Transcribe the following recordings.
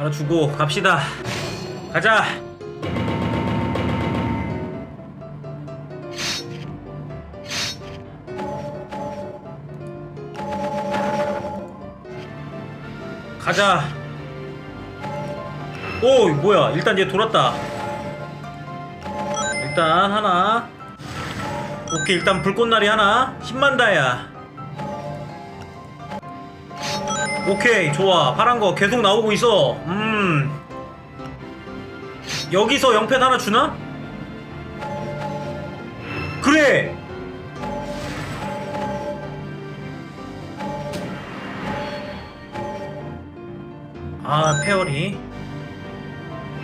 하나 주고 갑시다. 가자. 가자. 오 뭐야? 일단 얘 돌았다. 일단 하나. 오케이 일단 불꽃날이 하나. 10만 다야 오케이 좋아. 파란 거 계속 나오고 있어. 음. 여기서 영펜 하나 주나? 그래! 아 페어리.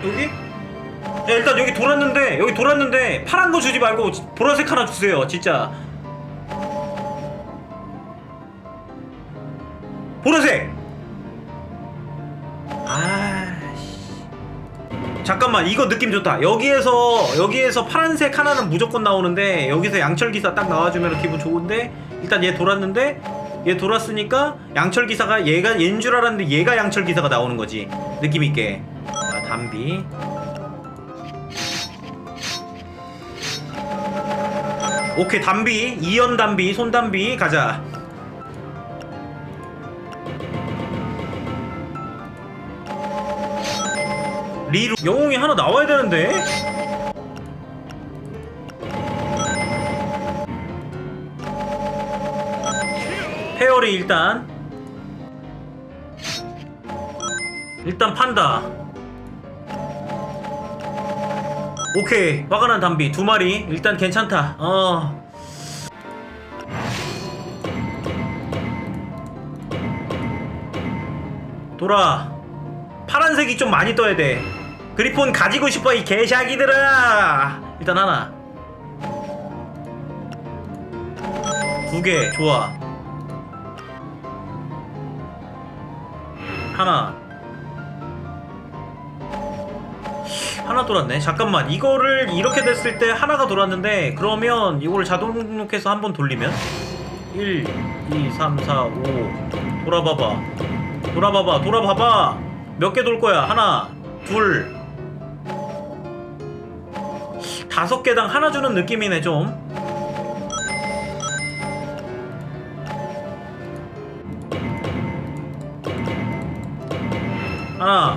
여기? 야 일단 여기 돌았는데 여기 돌았는데 파란 거 주지 말고 보라색 하나 주세요 진짜. 보라색 잠깐만 이거 느낌 좋다. 여기에서 여기에서 파란색 하나는 무조건 나오는데 여기서 양철 기사 딱 나와주면 기분 좋은데 일단 얘 돌았는데 얘 돌았으니까 양철 기사가 얘가 얘인 줄 알았는데 얘가 양철 기사가 나오는 거지. 느낌 있게. 아 담비. 오케이 담비. 이연 담비 손 담비. 가자 리루. 영웅이 하나 나와야 되는데? 페어리 일단. 일단 판다. 오케이. 화가 난 담비. 두 마리. 일단 괜찮다. 어. 돌아. 파란색이 좀 많이 떠야 돼 그리폰 가지고 싶어 이 개샤기들아. 일단 하나. 두 개 좋아. 하나. 하나 돌았네. 잠깐만 이거를 이렇게 됐을 때 하나가 돌았는데 그러면 이걸 자동 등록해서 한번 돌리면? 1 2 3 4 5 돌아봐봐. 돌아봐봐. 돌아봐봐. 몇 개 돌 거야? 하나 둘 다섯 개당 하나 주는 느낌이네 좀. 하나.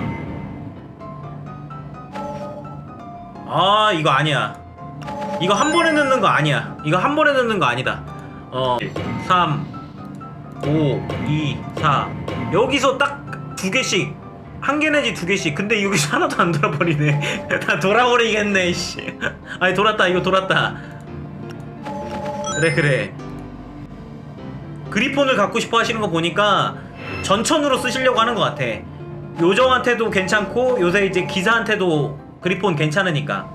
아 이거 아니야. 이거 한 번에 넣는 거 아니야. 이거 한 번에 넣는 거 아니다. 어 3 5 2 4 여기서 딱 두 개씩 한 개 내지 두 개씩. 근데 여기서 하나도 안 돌아버리네. 다 돌아버리겠네 씨. 아니 돌았다. 이거 돌았다. 그래 그래. 그리폰을 갖고 싶어 하시는 거 보니까 전천으로 쓰시려고 하는 것 같아. 요정한테도 괜찮고 요새 이제 기사한테도 그리폰 괜찮으니까.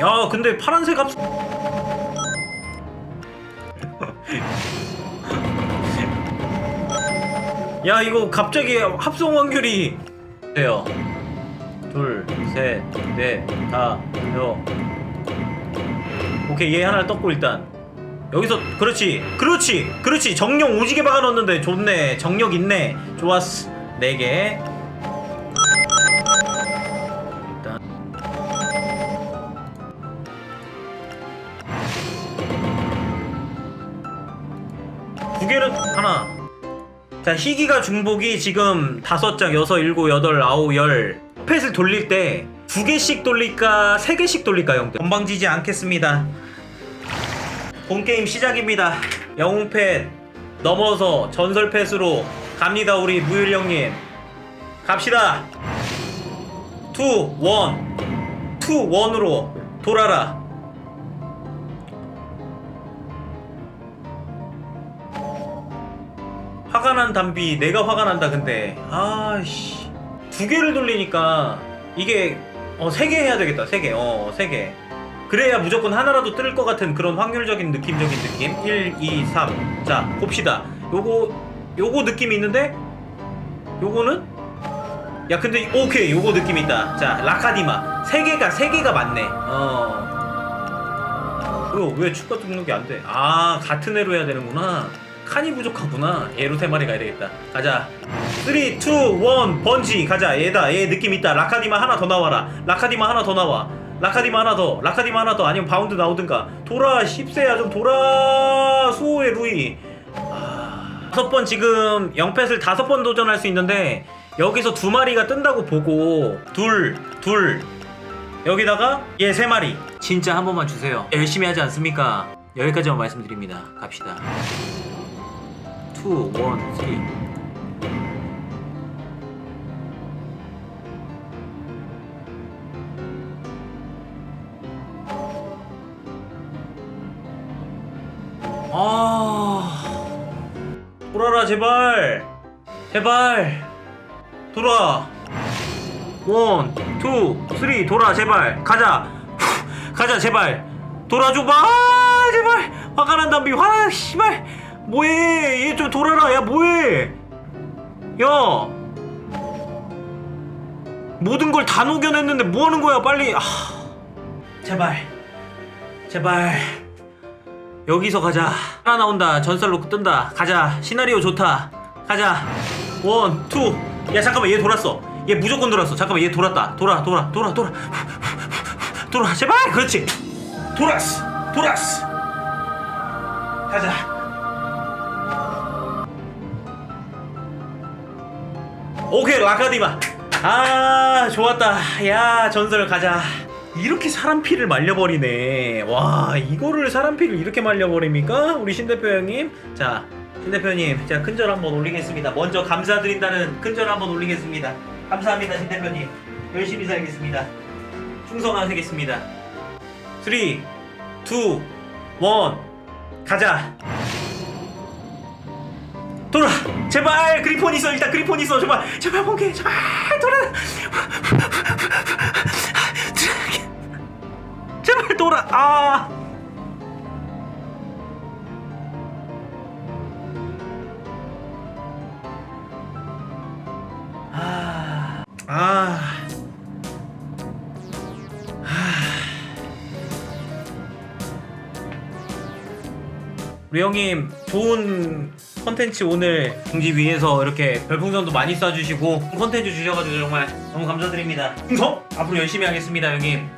야 근데 파란색 합 야 이거 갑자기 합성 확률이 돼요. 둘 셋 넷 다 여. 오케이 얘 하나 떴고 일단. 여기서 그렇지 그렇지 그렇지. 정령 오지게 박아놓는데 좋네. 정력 있네. 좋았어 4개. 일단. 두 개는 하나 자 희귀가 중복이 지금 다섯 장 여섯 일곱 여덟 아홉 열 펫을 돌릴 때 두 개씩 돌릴까 세 개씩 돌릴까 형들 건방지지 않겠습니다 본 게임 시작입니다. 영웅팻 넘어서 전설팻으로 갑니다 우리 무율 형님. 갑시다. 2 1 2 1으로 돌아라. 화가 난 담비 내가 화가 난다 근데. 아씨. 두 개를 돌리니까 이게 어 세 개 해야 되겠다 세개어세개. 그래야 무조건 하나라도 뜰 것 같은 그런 확률적인 느낌적인 느낌. 1, 2, 3 자 봅시다. 요거 요거 느낌이 있는데? 요거는? 야 근데 오케이 요거 느낌 있다. 자 라카디마. 세 개가 세 개가 맞네. 어. 이거 왜 추가 등록이 안 돼? 아 같은 애로 해야 되는구나 칸이 부족하구나. 얘로 세 마리 가야 되겠다. 가자. 3, 2, 1 번지. 가자. 얘다. 얘 느낌 있다. 라카디마 하나 더 나와라. 라카디마 하나 더 나와. 라카디마 하나 더. 라카디마 하나 더. 아니면 바운드 나오든가. 돌아 10세야 좀 돌아 수호의 루이. 아, 다섯 번 지금 영펫을 다섯 번 도전할 수 있는데 여기서 두 마리가 뜬다고 보고 둘, 둘. 여기다가 얘 세 마리. 진짜 한 번만 주세요. 열심히 하지 않습니까? 여기까지만 말씀드립니다. 갑시다 2, 1, 3 아. 돌아라 제발. 제발. 돌아. 원, 투, 쓰리 돌아 제발. 가자. 후, 가자 제발. 돌아줘봐 아, 제발. 화가 난다 미 화, 씨발 뭐해 얘 좀 돌아라 야 뭐해 야 모든 걸 다 녹여냈는데 뭐 하는 거야 빨리 아, 제발 제발 여기서 가자 하나 나온다 전설 로크 뜬다 가자 시나리오 좋다 가자 원, 투. 야 잠깐만 얘 돌았어. 얘 무조건 돌았어. 잠깐만 얘 돌았다. 돌아, 돌아, 돌아, 돌아. 돌아, 제발. 그렇지. 돌았어. 돌았어. 가자. 오케이 라카디마. 아 좋았다. 야 전설 가자. 이렇게 사람 피를 말려버리네. 와 이거를 사람 피를 이렇게 말려버립니까? 우리 신 대표 형님. 자. 신 대표님, 제가 큰절 한번 올리겠습니다. 먼저 감사드린다는 큰절 한번 올리겠습니다. 감사합니다, 신 대표님. 열심히 살겠습니다. 충성하겠습니다. 3, 2, 1, 가자. 돌아, 제발 그리폰 있어. 일단 그리폰 있어. 제발, 제발 번개, 제발 돌아. 제발 돌아. 아. 아, 우리 형님 좋은 컨텐츠 오늘 공지 위해서 이렇게 별풍선도 많이 쏴주시고 컨텐츠 주셔가지고 정말 너무 감사드립니다. 충성 앞으로 열심히 하겠습니다, 형님.